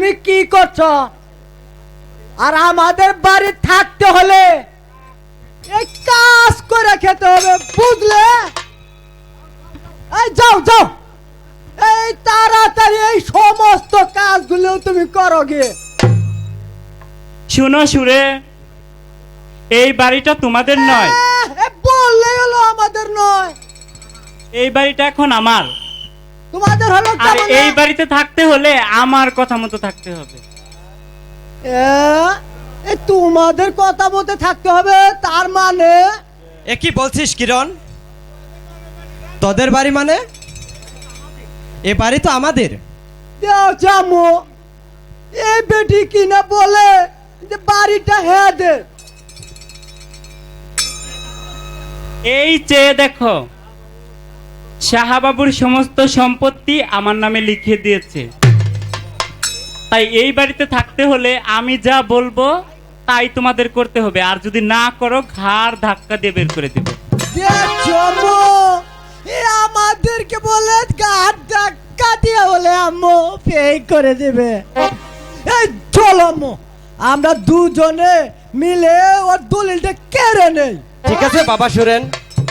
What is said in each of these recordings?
তুমি কি করছ? আর আমাদের বাড়ি থাকতে হলে কাজ করে খেতে হবে বুঝলে? এই যাও যাও। এই তাড়াতাড়ি এই সমস্ত কাজগুলো তুমি করো গে শুনো সুরে এই বাড়িটা তোমাদের নয়। বললেই হলো আমাদের নয়। এই বাড়িটা এখন আমার। তোমাদের হলো আর এই বাড়িতে থাকতে হলে আমার কথা মতো থাকতে হবে। এ, এ, তোমাদের কথা মতে থাকতে হবে তার মানে? এ কি বলছিস কিরণ? তোদের বাড়ি মানে? এ বাড়ি তো আমাদের। দেও জামো এই বেটি কিনা বলে যে বাড়িটা হ্যাঁ দে এই চেয়ে দেখো শাহাবাবুর সমস্ত সম্পত্তি আমার নামে লিখে দিয়েছে। তাই এই বাড়িতে থাকতে হলে আমি যা বলব তাই তোমাদের করতে হবে। আর যদি না করো ঘাড় ধাক্কা দিয়ে বের করে দেবো। আমাদেরকে বলে গাছ ধাক্কা দিয়ে বলে আম্মু পে করে দেবে। এই চলো আম্মু আমরা দুজনে মিলে ওর দলিলটা কেড়ে নেই। ঠিক আছে বাবা সুরেন।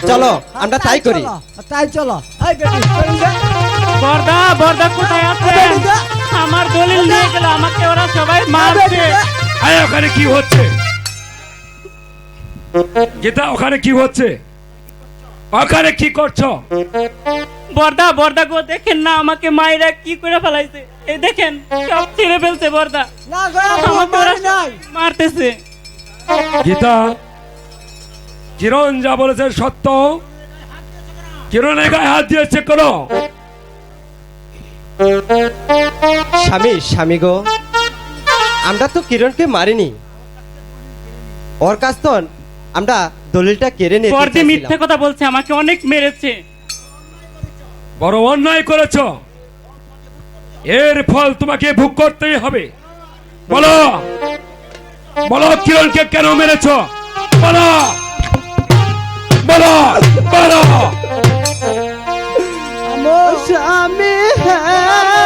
চলো আমরা তাই করি। তাই চলো। বর্দা বর্দা কোথায় আছে আমার দলিল নিয়ে গেল আমাকে ওরা সবাই মারছে। আরে ওখানে কি হচ্ছে? গীতা ওখানে কি হচ্ছে? ওখানে কি করছ? বর্দা বর্দা গো দেখেন না আমাকে মায়েরা কি করে ফেলাইছে। এই দেখেন সব ছিঁড়ে ফেলছে বর্দা। না গো আমাকে ওরা মারি নাই। মারতেছে। গীতা কিরণ যা বলেছে সত্য? কিরণের গায়ে হাত দিয়েছে কোনো? স্বামী স্বামী গো আমরা তো কিরণকে মারিনি। ওর কাছ তো আমরা দলিলটা কেড়ে বর্দি মিথ্যে কথা বলছে আমাকে অনেক মেরেছে। বড় অন্যায় করেছ। এর ফল তোমাকে ভোগ করতেই হবে। বলো! বলো কিরণকে কেন মেরেছ? বলো! বলো বলো স্বামী মারবে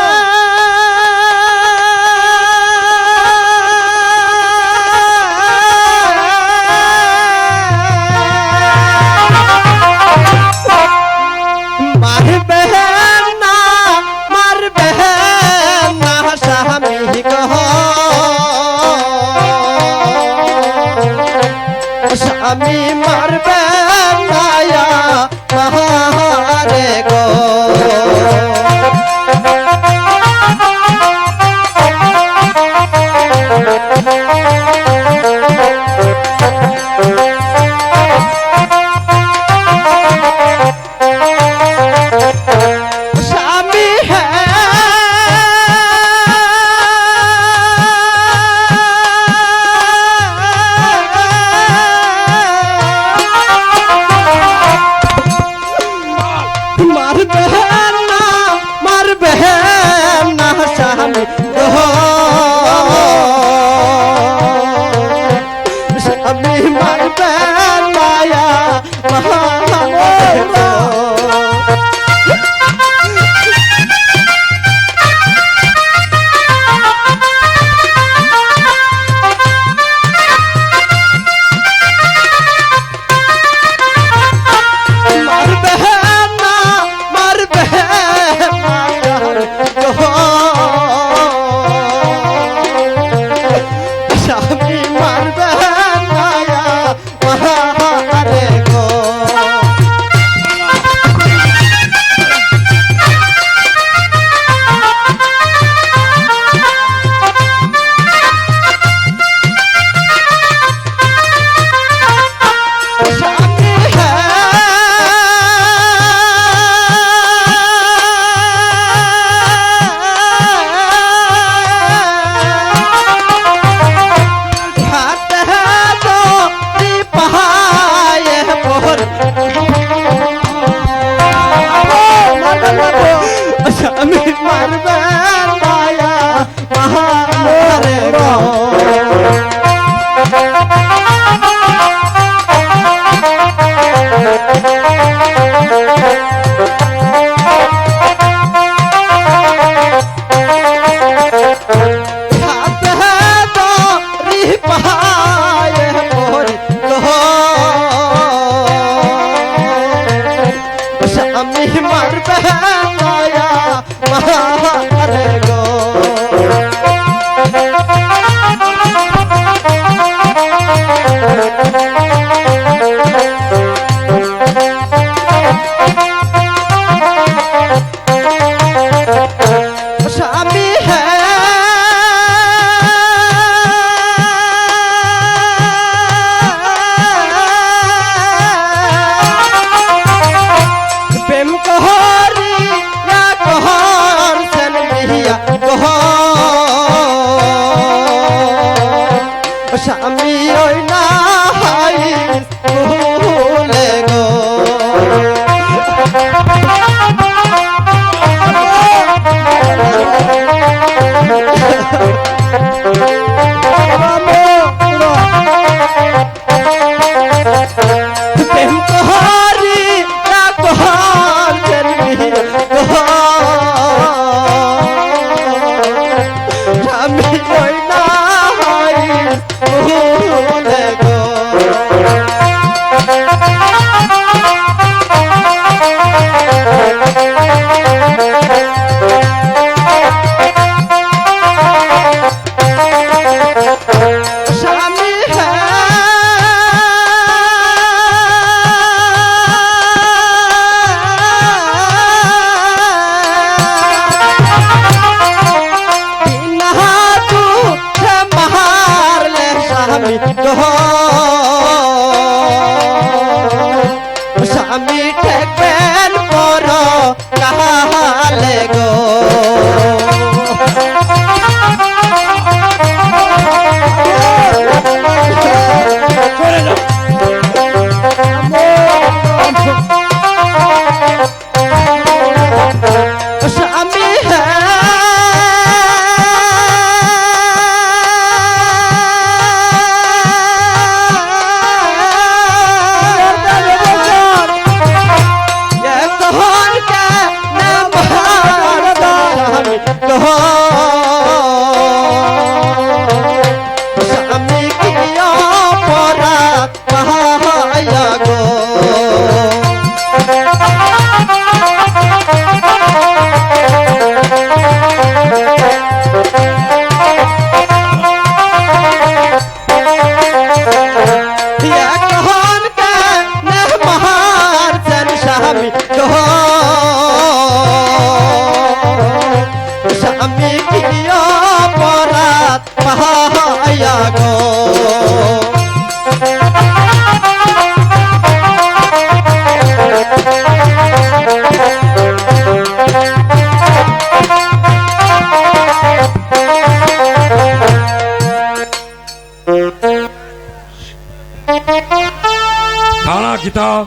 কিতাব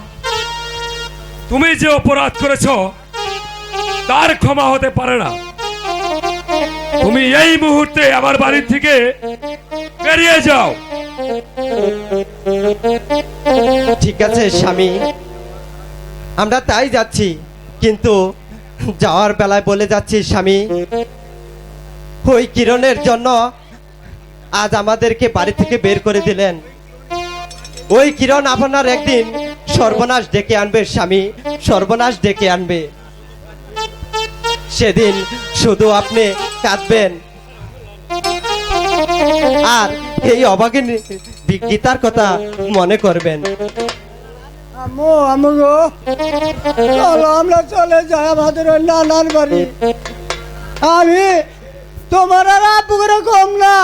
তুমি যে অপরাধ করেছ, তার ক্ষমা হতে পারে না। তুমি এই মুহূর্তে আমার বাড়ির থেকে বেরিয়ে যাও। ঠিক আছে, স্বামী। আমরা তাই যাচ্ছি, কিন্তু যাওয়ার বেলায় বলে যাচ্ছি, স্বামী, ওই কিরণের জন্য আজ আমাদেরকে বাড়ি থেকে বের করে দিলেন। ওই কিরণ আপনার একদিন সর্বনাশ ডেকে আনবে স্বামী, সর্বনাশ ডেকে আনবে। সেদিন শুধু আপনি কাঁদবেন। আর এই অবাগিন গীতার কথা মনে করবেন। চলো, আমরা চলে যাই আমাদের নানার বাড়ি। আমি তোমার আর করে কম না।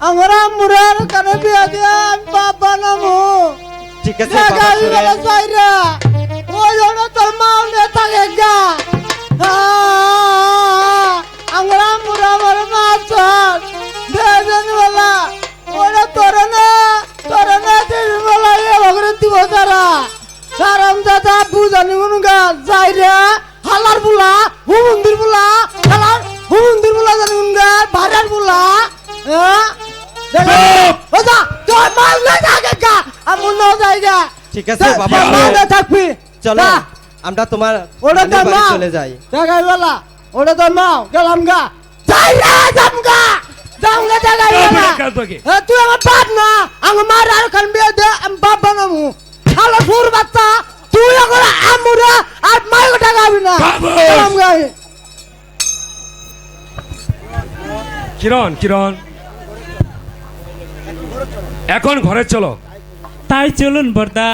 আমার আম্মুরা আর কানে বিয়া দিয়ে আমি বাপ বানামু ঠিক আছে সুরেন। বলা ওই জন্য তোর মা নিয়ে থাকে গা। আমার আম্মুরা আমার মা চান দেখেন বলা ওরা তোরে না তোরে না দিবি বলা এ ভগরে দিব তারা। কারণ দাদা বুঝানি গুনগা যাইরে হালার বুলা হুমন্দির বুলা হালার হুমন্দির বুলা জানি গুনগা ভাড়ার বুলা। না জায়গা। ঠিক আছে বাবা। মা থাকবি। চলো আমরা তোমার ওটা নানির তোর মা। চলে যাই। জায়গায় বলা ওটা তোর মা গেলাম গা। যাই রে জামগা জামগা জায়গায় বলা তুই আমার বাপ না আমার মার আর খান বিয়ে দে আমি বাপ বানামু খালো বাচ্চা তুই এখন আমুরা আর গোটা গাবি না। গাই কিরণ কিরণ। এখন ঘরে চলো। তাই চলুন বর্দা।